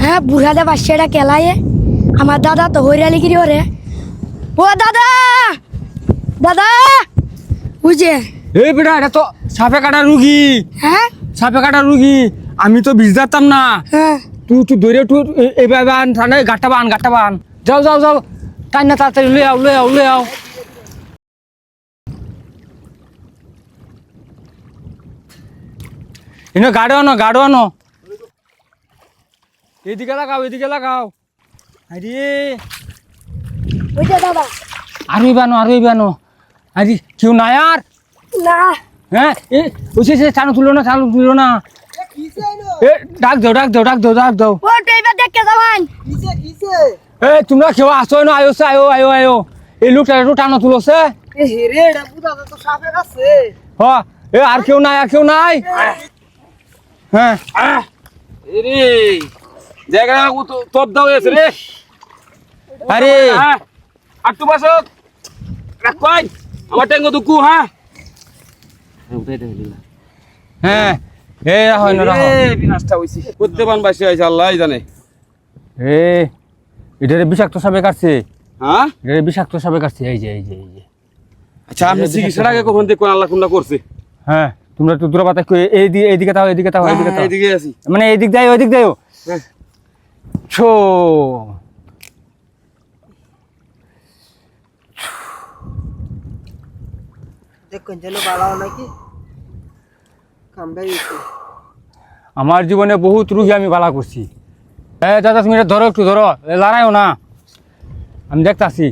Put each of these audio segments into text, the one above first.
হ্যাঁ বুড়াদা বাচ্চাটা কেলায় আমার দাদা তো হৈরালিগিরি ওরে। ও দাদা! দাদা! বুঝে এই বেটা এটা তো সাপে কাটা রুগী। হ্যাঁ? সাপে কাটা রুগী। আমি তো বিষ না। হ্যাঁ। তুই তুই দৌড়ে তুই এবার বান গাটা বান গাটা বান। যাও যাও যাও। টাইনা তাড়াতাড়ি লয়ে আও লয়ে আও লয়ে আও। এনে গাড়ো আনো গাড়ো আনো এদিকে লাগাও এদিকে লাগাও আরে বুঝে দাদা আরোই বানো আরোই বানো আরে কেউ নাই আর না হ্যাঁ এ ওসে সে চালু তুলো না চালু তুলো না এ ডাক দাও ডাক দাও ডাক দাও ডাক দাও ও তুই এবার দেখতে যাবান এ তোমরা কেউ আসো না আয়ো সে, আয়ো আয়ো আয়ো এই লোকটা একটু টানো তুলোছে হ এ আর কেউ নাই আর কেউ নাই হ্যাঁ। রে জায়গা তোপ দাও এসে রে। আরে। হ্যাঁ। একটু বসো। কই। আমার টেঙ্গো দুকু হ্যাঁ। হ্যাঁ। এ হয় না বিনাশটা হইছে। বাসি আল্লাহ জানে। এ এটারে বিষাক্ত সাপে কাটছে। হ্যাঁ? এটারে বিষাক্ত সাপে কাটছে। এই যে এই যে এই যে। আচ্ছা আপনি চিকিৎসার আগে কখন দেখুন আল্লাহ কোনটা করছে? হ্যাঁ। তোমরা একটু দূরে পাতা এই দিকে এইদিকে তাও এইদিকে তাও এইদিকে তাও এদিকে আছি। মানে এই দিক দেয় ওই দিক দেয় হ্যাঁ। ছো। আমার জীবনে বহুত রুগী আমি বালা করছি। এ দাদা তুমি ধরো একটু ধরো। লড়াইও না। আমি দেখতাছি।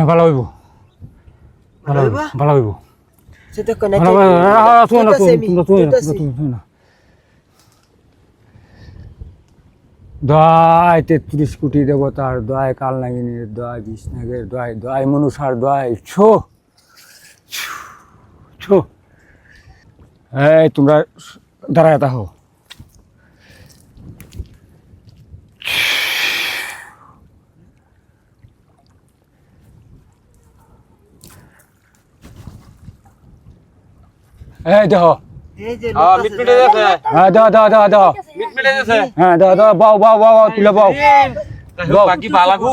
হ্যাঁ ভালো হইব। ভালো হইব ভালো হইব। তুমি না দয় তেত্রিশ কোটি দেবতার দয় কাল নাগিনীর দয় বিষ্ণাগের দয় দয় মনুষার দয় ছো ছো এই তোমরা দাঁড়ায় তাহো এই দেখো। এই হ্যাঁ মিট মিটে যাচ্ছে হ্যাঁ দাও দাও দাও দাও। মিট মিটে যাচ্ছে হ্যাঁ দাও দাও বাও বাও বাও বাও তুলে বাও। বাকি বালা গো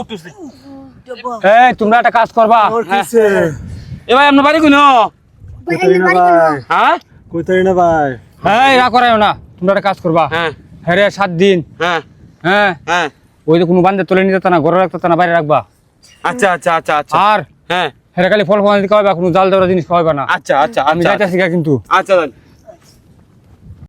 এই তোমরা একটা কাজ করবা। এ ভাই আপনার বাড়ি কোন হ্যাঁ? কোথায় না ভাই? এই রা করাইও না। তোমরা একটা কাজ করবা। হ্যাঁ। হ্যাঁ রে সাত দিন। হ্যাঁ। হ্যাঁ। হ্যাঁ। ওই যে কোনো বান্ধে তুলে নিতে না ঘরে রাখতে না বাইরে রাখবা। আচ্ছা আচ্ছা আচ্ছা আচ্ছা। আর? হ্যাঁ। হ্যাঁ খালি ফল ফল দিতে খাওয়াবা কোনো জাল দেওয়ার জিনিস খাওয়াবে না। আচ্ছা আচ্ছা আমি আচ্ছা। যাইতেছি কিন্তু। আচ্ছা